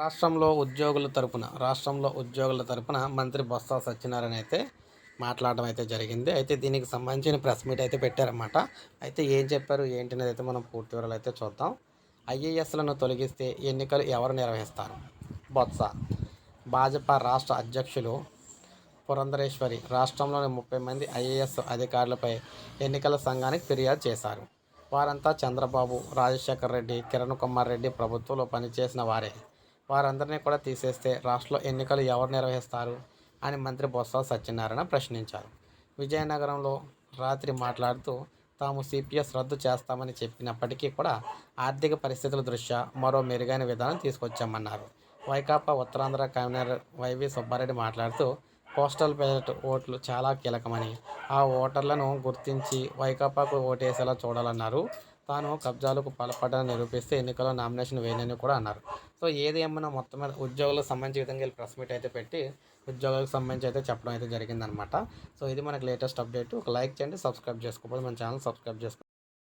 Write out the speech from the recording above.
రాష్ట్రంలో ఉద్యోగుల తరపున రాష్ట్రంలో ఉద్యోగుల తరపున మంత్రి బొత్స సత్యనారాయణ అయితే మాట్లాడడం అయితే జరిగింది. అయితే దీనికి సంబంధించిన ప్రెస్ మీట్ అయితే పెట్టారన్నమాట. అయితే ఏం చెప్పారు ఏంటి అనేది అయితే మనం పూర్తి వివరాలు అయితే చూద్దాం. ఐఏఎస్లను తొలగిస్తే ఎన్నికలు ఎవరు నిర్వహిస్తారు? బొత్స. భాజపా రాష్ట్ర అధ్యక్షులు పురంధరేశ్వరి రాష్ట్రంలోని ముప్పై మంది ఐఏఎస్ అధికారులపై ఎన్నికల సంఘానికి ఫిర్యాదు చేశారు. వారంతా చంద్రబాబు రాజశేఖర్ రెడ్డి కిరణ్ కుమార్ రెడ్డి ప్రభుత్వంలో పనిచేసిన వారే. వారందరినీ కూడా తీసేస్తే రాష్ట్రంలో ఎన్నికలు ఎవరు నిర్వహిస్తారు అని మంత్రి బొత్స సత్యనారాయణ ప్రశ్నించారు. విజయనగరంలో రాత్రి మాట్లాడుతూ తాము సిపిఎస్ రద్దు చేస్తామని చెప్పినప్పటికీ కూడా ఆర్థిక పరిస్థితుల దృష్ట్యా మరో మెరుగైన విధానం తీసుకొచ్చామన్నారు. వైకాపా ఉత్తరాంధ్ర కన్వీనర్ వైవి సుబ్బారెడ్డి మాట్లాడుతూ పోస్టల్ బ్యాలెట్ ఓట్లు చాలా కీలకమని ఆ ఓటర్లను గుర్తించి వైకాపాకు ఓటేసేలా చూడాలన్నారు. తాను కబ్జాలకు పాల్పడ్డాలని నిరూపిస్తే ఎన్నికల్లో నామినేషన్ వేయనని కూడా అన్నారు. సో ఏది ఏమన్నా మొత్తం మీద ఉద్యోగులకు సంబంధించి విధంగా వీళ్ళు ప్రెస్ మీట్ అయితే పెట్టి ఉద్యోగులకు సంబంధించి అయితే చెప్పడం అయితే జరిగిందనమాట సో ఇది మనకి లేటెస్ట్ అప్డేట్. ఒక లైక్ చేయండి సబ్స్క్రైబ్ చేసుకోకపోతే మన ఛానల్ సబ్స్క్రైబ్ చేసుకోండి